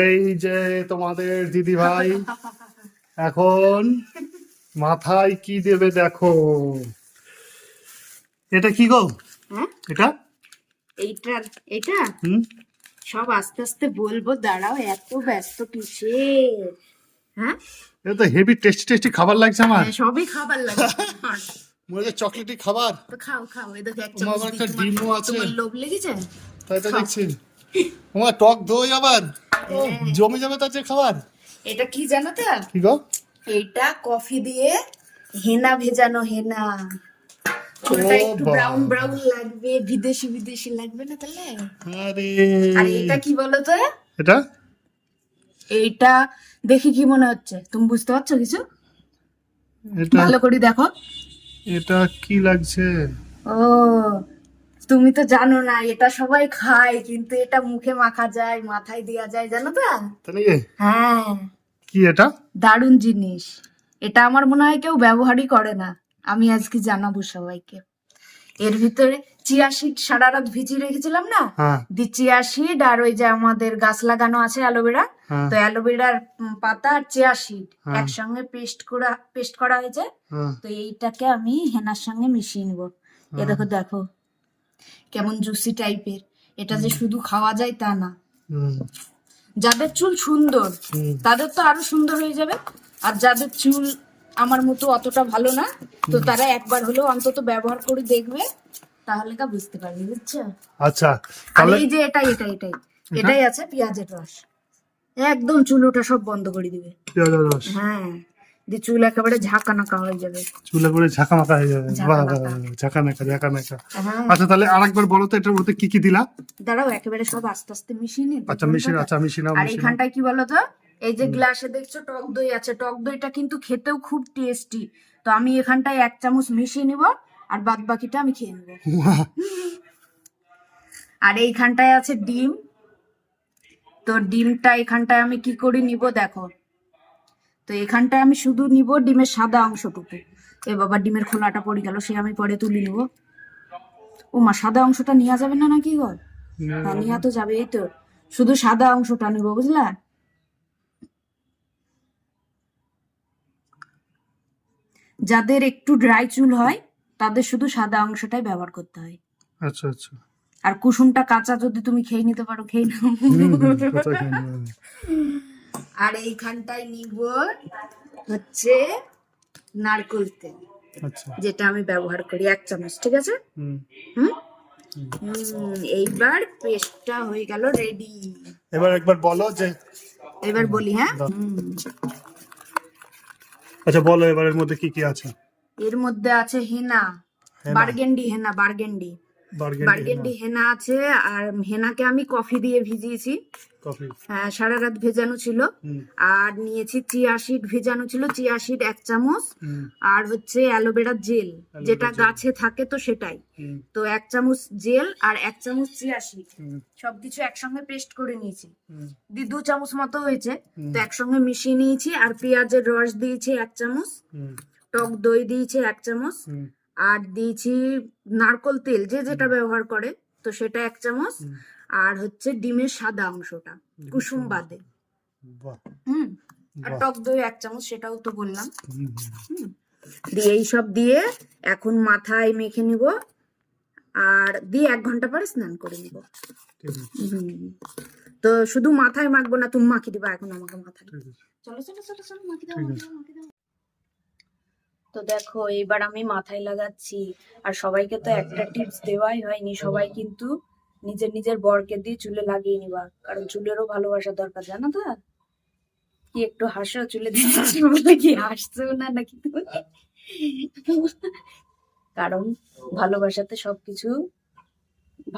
এই যে তোমাদের দিদি ভাই এখন মাথায় কি দেবে দেখো। এটা কি গো? হ্যাঁ? এটা? এইটা হুম? সব আস্তে আস্তে বলব দাঁড়াও এত ব্যস্ত কিসে? হ্যাঁ? এটা তো হেভি টেস্টি টেস্টি খাবার লাগছে আমার। হ্যাঁ, সবই খাবার লাগে মনে হচ্ছে চকলেটি খাবার। তো খাও খাও এই দেখো এক চামচ ডিমও আছে। তোমার লোভ লেগেছে? তাই তো দেখছি। তোমার টক দই আবার? জমে যাবে তার যে খাবার? এটা কি জানো তো? কি গো? এইটা কফি দিয়ে হেনা ভেজানো হেনা। চুলটা একটু ব্রাউন ব্রাউন লাগবে বিদেশি বিদেশি লাগবে না তাহলে? আরে। আর এটা কি বলো তো? এটা? এইটা দেখি কি মনে হচ্ছে? তুমি বুঝতে পারছ কিছু? এটা ভালো করে দেখো। এটা কি লাগছে? ও তুমি তো জানো না এটা সবাই খায় কিন্তু এটা মুখে মাখা যায় মাথায় দেওয়া যায় জানো তো? তাই হ্যাঁ। কি এটা? দারুণ জিনিস। এটা আমার মনে হয় কেউ ব্যবহারই করে না। আমি আজকে জানাব সবাইকে। এর ভিতরে চিয়া সিড সারা রাত ভিজিয়ে রেখেছিলাম না? হ্যাঁ। দি চিয়া সিড আর ওই যে আমাদের গাছ লাগানো আছে অ্যালোভেরা হ্যাঁ। তো অ্যালোভেরার পাতা আর চিয়া সিড হ্যাঁ। একসঙ্গে পেস্ট করা পেস্ট করা হয়েছে। হ্যাঁ। তো এইটাকে আমি হেনার সঙ্গে মিশিয়ে নিব। এ দেখো দেখো। কেমন জুসি টাইপের এটা যে শুধু খাওয়া যায় তা না। যাদের চুল সুন্দর তাদের তো আরও সুন্দর হয়ে যাবে। আর যাদের চুল আমার মতো অতটা ভালো না তো তারা একবার হলেও অন্তত ব্যবহার করে দেখবে তাহলে তা বুঝতে পারবে বুঝছ? আচ্ছা আর তাহলে এই যে এটাই এটাই এটাই এটাই আছে পেঁয়াজের রস। একদম চুল ওটা সব বন্ধ করে দিবে। পেঁয়াজের রস। হ্যাঁ। দিয়ে চুল একেবারে ঝাঁকা নাকা হয়ে যাবে। চুলে মাখা হয়ে যাবে। ঝাঁকা বাহ মাখা। বাহ, বাহ, ঝাঁকা নাকা ঝাঁকা নাকা হ্যাঁ। আচ্ছা তাহলে আরেকবার বলো তো এটার মধ্যে কি কি দিলা? দাঁড়াও একেবারে সব আস্তে আস্তে মিশিয়ে নিই আচ্ছা মিশিয়ে আচ্ছা মিশিয়ে নাও আর। এইখানটায় কি বলতো এই যে গ্লাসে দেখছ টক দই আছে। টক দইটা কিন্তু খেতেও খুব টেস্টি তো আমি এখানটায় এক চামচ মিশিয়ে নিব আর বাদ বাকিটা আমি খেয়ে নেব। আর এইখানটায় আছে ডিম। তো ডিমটা এখানটায় আমি কি করে নিব দেখো। তো এখানটায় আমি শুধু নিব ডিমের সাদা অংশটুকু। এ বাবা ডিমের খোলাটা পড়ে গেল সে আমি পরে তুলে নিব। ও মা সাদা অংশটা নেওয়া যাবে না নাকি গো? হ্যাঁ নেওয়া তো যাবে এই তো। শুধু সাদা অংশটা নিব বুঝলা? যাদের একটু ড্রাই চুল হয় তাদের শুধু সাদা অংশটাই ব্যবহার করতে হয়। আচ্ছা আচ্ছা। আর কুসুমটা কাঁচা যদি তুমি খেয়ে নিতে পারো খেয়ে নাও। আর এইখানটায় নিব হচ্ছে নারকেল তেল আচ্ছা। যেটা আমি ব্যবহার করি এক চামচ ঠিক আছে? হুম। এইবার পেস্টটা হয়ে গেল রেডি এবার একবার বলো যে এবার বলি হ্যাঁ। আচ্ছা বলো এবার এর মধ্যে কি কি আছে? এর মধ্যে আছে henna. Burgundy henna burgundy. Burgundy burgundy henna আছে আর হেনাকে আমি কফি দিয়ে ভিজিয়েছি। হ্যাঁ, সারা রাত ভেজানো ছিল। আর নিয়েছি চিয়া সিড ভেজানো ছিল চিয়া সিড এক চামচ। আর হচ্ছে অ্যালোভেরা জেল যেটা গাছে থাকে তো সেটাই। তো এক চামচ জেল আর এক চামচ চিয়া সিড। সবকিছু একসঙ্গে পেস্ট করে নিয়েছি। দি দু চামচ মতো হয়েছে। তো একসঙ্গে মিশিয়ে নিয়েছি। আর পেঁয়াজের রস দিয়েছি এক চামচ। টক দই দিয়েছি এক চামচ। আর দিয়েছি নারকল তেল যে যেটা ব্যবহার করে তো সেটা এক চামচ। আর হচ্ছে ডিমের সাদা অংশটা কুসুম বাদে। হুম। আর টক দই এক চামচ সেটাও তো বললাম। দিয়ে এইসব দিয়ে এখন মাথায় মেখে নিব। আর দিয়ে এক ঘণ্টা পরে স্নান করে নিব। তো শুধু মাথায় মাখবো না তুমি মাখিয়ে দিবা এখন আমাকে মাথায়। চলো চলো চলো চলো মাখিয়ে দাও ঠিক মাখিয়ে দাও, মাখিয়ে দাও। তো দেখো, এবার আমি মাথায় লাগাচ্ছি। আর সবাইকে তো একটা টিপস দেওয়াই হয়নি। সবাই কিন্তু নিজের নিজের বরকে দিয়ে চুলে লাগিয়ে নিবা। কারণ চুলেরও ভালোবাসা দরকার, জানো তো? কি একটু হাসো, চুলে বলে কি? হাসছো না নাকি? কারণ ভালোবাসাতে সবকিছু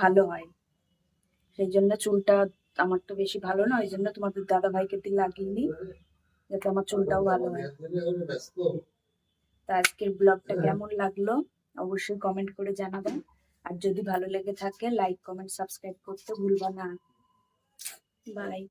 ভালো হয়। সেই জন্য চুলটা আমার তো বেশি ভালো না, ওই জন্য তোমাদের দাদা ভাইকে দিয়ে লাগিয়ে নিই, যাতে আমার চুলটাও ভালো হয়। তা আজকের ব্লগটা কেমন লাগল অবশ্যই কমেন্ট করে জানাবেন। আর যদি ভালো লেগে থাকে লাইক কমেন্ট সাবস্ক্রাইব করতে ভুলবা না। বাই